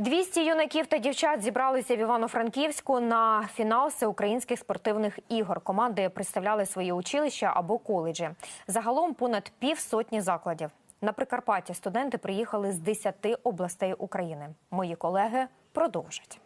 200 юнаків та дівчат зібралися в Івано-Франківську на фінал всеукраїнських спортивних ігор. Команди представляли свої училища або коледжі. Загалом понад півсотні закладів. На Прикарпаття студенти приїхали з 10 областей України. Мої колеги продовжать.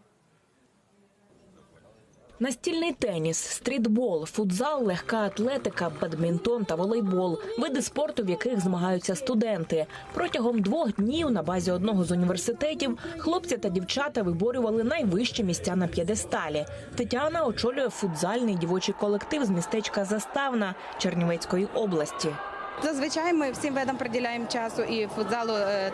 Настільний теніс, стрітбол, футзал, легка атлетика, бадмінтон та волейбол види спорту, в яких змагаються студенти. Протягом двох днів на базі одного з університетів хлопці та дівчата виборювали найвищі місця на п'єдесталі. Тетяна очолює футзальний дівочий колектив з містечка Заставна Чернівецької області. Зазвичай ми всім видам приділяємо часу і футзалу е,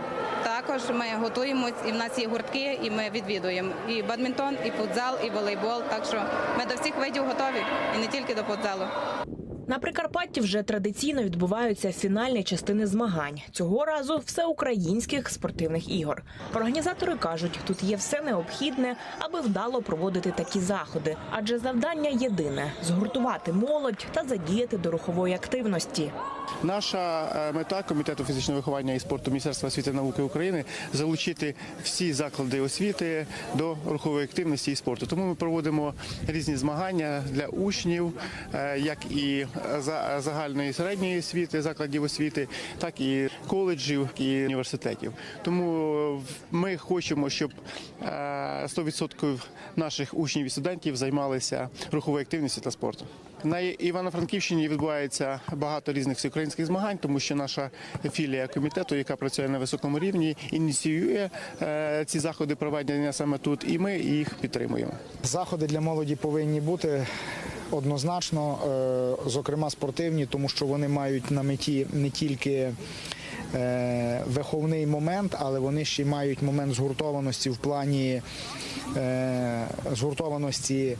також. Ми готуємось, і в нас є гуртки, і ми відвідуємо і бадмінтон, і футзал, і волейбол. Так що ми до всіх видів готові, і не тільки до футзалу. На Прикарпатті вже традиційно відбуваються фінальні частини змагань. Цього разу всеукраїнських спортивних ігор. Організатори кажуть, тут є все необхідне, аби вдало проводити такі заходи, адже завдання єдине згуртувати молодь та задіяти до рухової активності. Наша е, мета комітету фізичного виховання і спорту Міністерства освіти і науки України залучити всі заклади освіти до рухової активності і спорту. Тому ми проводимо різні змагання для учнів, е, як і за- загальної середньої освіти, закладів освіти, так і коледжів і університетів. Тому ми хочемо, щоб е, 100% наших учнів і студентів займалися руховою активністю та спортом. На Івано-Франківщині відбувається багато різних всеукраїнських змагань, тому що наша філія комітету, яка працює на високому рівні, ініціює е, ці заходи проведення саме тут, і ми їх підтримуємо. Заходи для молоді повинні бути однозначно, е, зокрема спортивні, тому що вони мають на меті не тільки виховний момент, але вони ще й мають момент згуртованості в плані е, згуртованості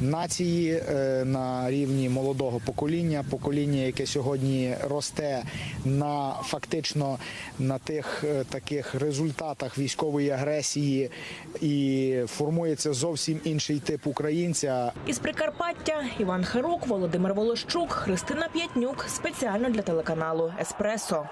нації е, на рівні молодого покоління, покоління, яке сьогодні росте на фактично на тих е, таких результатах військової агресії і формується зовсім інший тип українця. Із Прикарпаття Іван Харук, Володимир Волощук, Христина П'ятнюк спеціально для телеканалу Еспресо.